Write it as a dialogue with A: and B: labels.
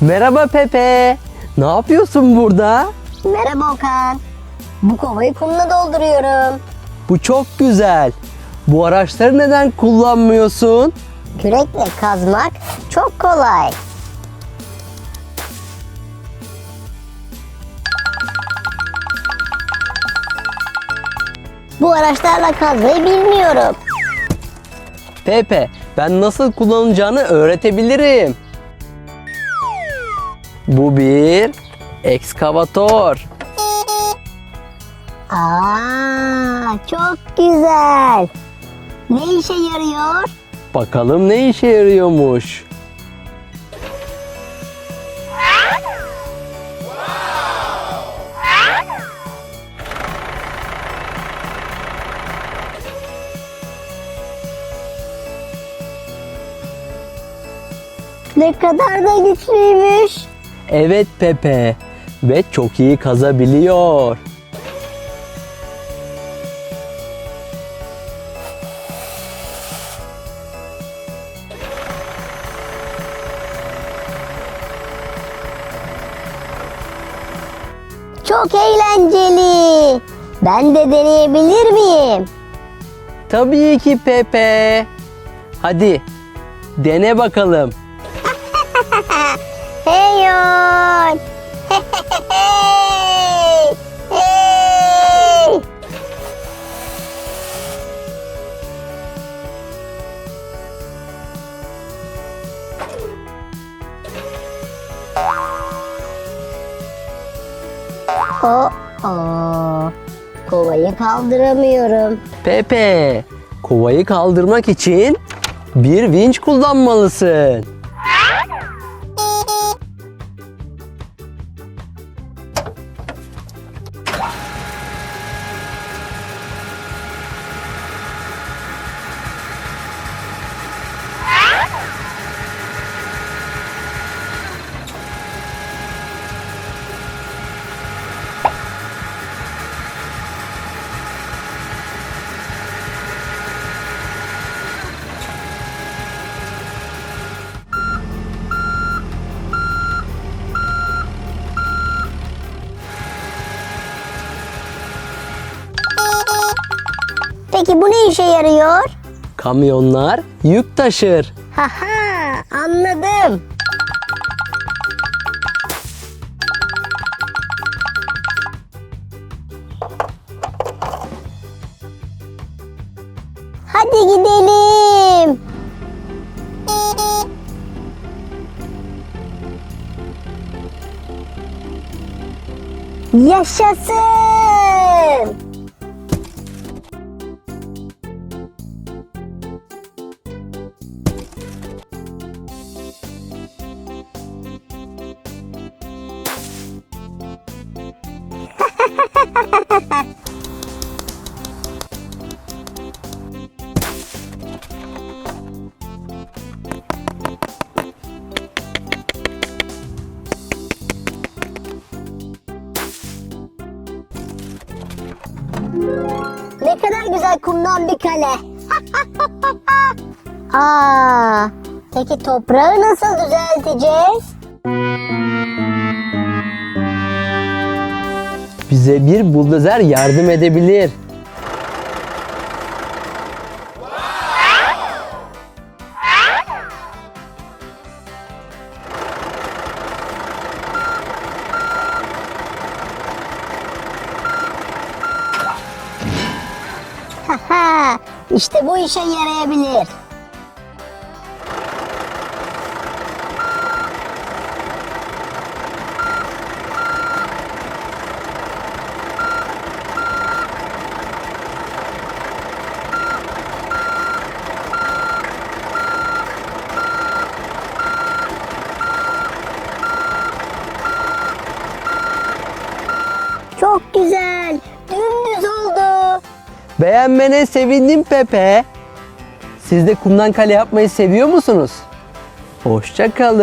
A: Merhaba Pepe. Ne yapıyorsun burada?
B: Merhaba Okan. Bu kovayı kumla dolduruyorum.
A: Bu çok güzel. Bu araçları neden kullanmıyorsun?
B: Kürekle kazmak çok kolay. Bu araçlarla kazmayı bilmiyorum.
A: Pepe, ben nasıl kullanılacağını öğretebilirim. Bu bir ekskavatör.
B: Aa, çok güzel. Ne işe yarıyor?
A: Bakalım ne işe yarıyormuş.
B: Ne kadar da güçlüymüş.
A: Evet Pepe ve çok iyi kazabiliyor.
B: Çok eğlenceli. Ben de deneyebilir miyim?
A: Tabii ki Pepe. Hadi dene bakalım.
B: Hey Oh, oh. Kovayı kaldıramıyorum.
A: Pepe, kovayı kaldırmak için bir vinç kullanmalısın.
B: Peki bu ne işe yarıyor?
A: Kamyonlar yük taşır.
B: Haha anladım. Hadi gidelim. Yaşasın. Güzel kumdan bir kale. Aa, peki toprağı nasıl düzelteceğiz?
A: Bize bir buldozer yardım edebilir.
B: İşte bu işe yarayabilir. Çok güzel.
A: Beğenmene sevindim Pepe. Siz de kumdan kale yapmayı seviyor musunuz? Hoşça kalın.